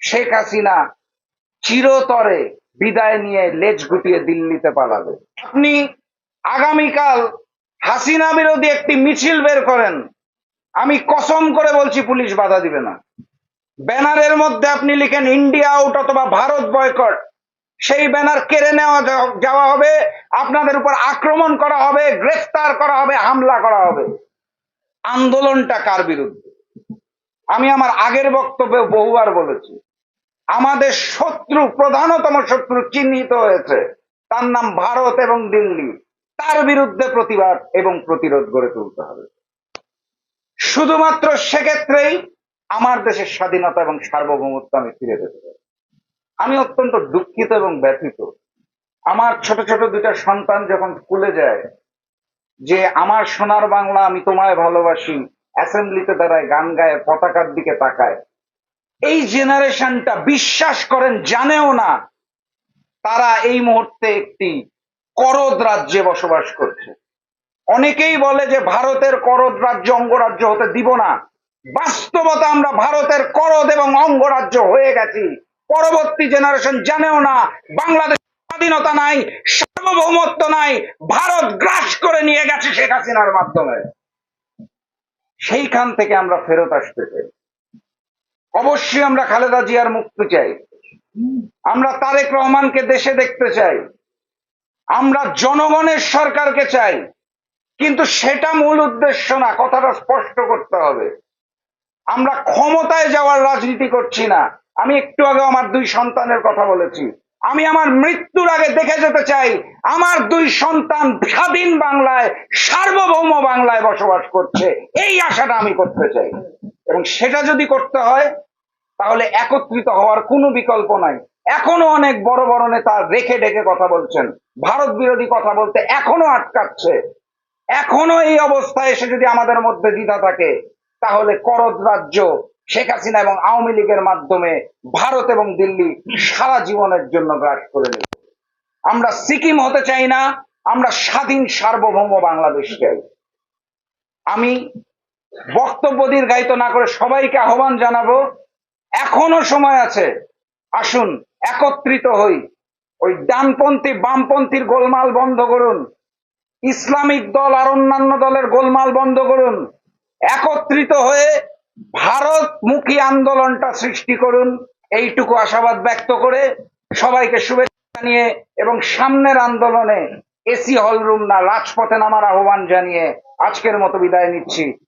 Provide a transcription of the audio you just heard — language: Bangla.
শেখ হাসিনা চিরতরে বিদায় নিয়ে লেজ গুটিয়ে দিল্লিতে পালাবে। আপনি আগামীকাল হাসিনা বিরোধী একটি মিছিল বের করেন। আমি কসম করে বলছি, পুলিশ বাধা দিবে না। ব্যানারের মধ্যে আপনি লিখেন, ইন্ডিয়া আউট অথবা ভারত বয়কট সেই ব্যানার কেড়ে নেওয়া যাওয়া হবে। আপনাদের উপর আক্রমণ করা হবে, গ্রেফতার করা হবে, হামলা করা হবে। আন্দোলনটা কার বিরুদ্ধে? আমি আমার আগের বক্তব্যে বহুবার বলেছি আমাদের শত্রু, প্রধানতম শত্রু চিহ্নিত হয়েছে। তার নাম ভারত এবং দিল্লি। তার বিরুদ্ধে প্রতিবাদ এবং প্রতিরোধ গড়ে তুলতে হবে। শুধুমাত্র সেক্ষেত্রেই আমার দেশের স্বাধীনতা এবং সার্বভৌমত্ব আমি ফিরে পেতে পারি আমি অত্যন্ত দুঃখিত এবং ব্যথিত। আমার ছোট ছোট দুটা সন্তান যখন স্কুলে যায়, যে আমার সোনার বাংলা আমি তোমায় ভালোবাসি অ্যাসেম্বলিতে দাঁড়ায় গান গায় পতাকার দিকে তাকায় এই জেনারেশনটা বিশ্বাস করেন জানেও না, তারা এই মুহূর্তে একটি করদ রাজ্যে বসবাস করছে। অনেকেই বলে যে ভারতের করদ রাজ্য অঙ্গরাজ্য হতে দিব না। বাস্তবতা আমরা ভারতের করদ এবং অঙ্গরাজ্য হয়ে গেছি। পরবর্তী জেনারেশন জানেও না, বাংলাদেশ স্বাধীনতা নাই, সার্বভৌমত্ব নাই, ভারত গ্রাস করে নিয়ে গেছে শেখ হাসিনার মাধ্যমে। সেইখান থেকে আমরা ফেরত আসতে চাই। অবশ্যই আমরা খালেদা জিয়ার মুক্তি চাই। আমরা তারেক রহমানকে দেশে দেখতে চাই। আমরা জনগণের সরকারকে চাই। কিন্তু সেটা মূল উদ্দেশ্য না, কথাটা স্পষ্ট করতে হবে। আমরা ক্ষমতায় যাওয়ার রাজনীতি করছি না। আমি একটু আগে আমার দুই সন্তানের কথা বলেছি। আমি আমার মৃত্যুর আগে দেখে যেতে চাই, আমার দুই সন্তান স্বাধীন বাংলায়, সার্বভৌম বাংলায় বসবাস করছে। এই আশাটা আমি করতে চাই। এবং সেটা যদি করতে হয়, তাহলে একত্রিত হওয়ার কোনো বিকল্প নাই। এখনও অনেক বড় বড় নেতা রেখে ডেকে কথা বলছেন। ভারত বিরোধী কথা বলতে এখনও আটকাচ্ছে। এখনও এই অবস্থায় এসে যদি আমাদের মধ্যে দ্বিধা থাকে, তাহলে করদ রাজ্য, শেখ হাসিনা এবং আওয়ামী লীগের মাধ্যমে ভারত এবং দিল্লি সারা জীবনের জন্য গ্রাস করে নেবে আমরা সিকিম হতে চাই না, আমরা স্বাধীন সার্বভৌম বাংলাদেশ চাই। আমি বক্তব্য দীর্ঘায়িত না করে সবাইকে আহ্বান জানাব। এখনও সময় আছে। আসুন, একত্রিত হই। ওই ডানপন্থী, বামপন্থীর গোলমাল বন্ধ করুন। ইসলামিক দল আর অন্যান্য দলের গোলমাল বন্ধ করুন। একত্রিত হয়ে ভারতমুখী আন্দোলনটা সৃষ্টি করুন। এইটুকু আশাবাদ ব্যক্ত করে সবাইকে শুভেচ্ছা জানিয়ে এবং সামনের আন্দোলনে এসি হলরুম না, রাজপথে নামার আহ্বান জানিয়ে আজকের মতো বিদায় নিচ্ছি।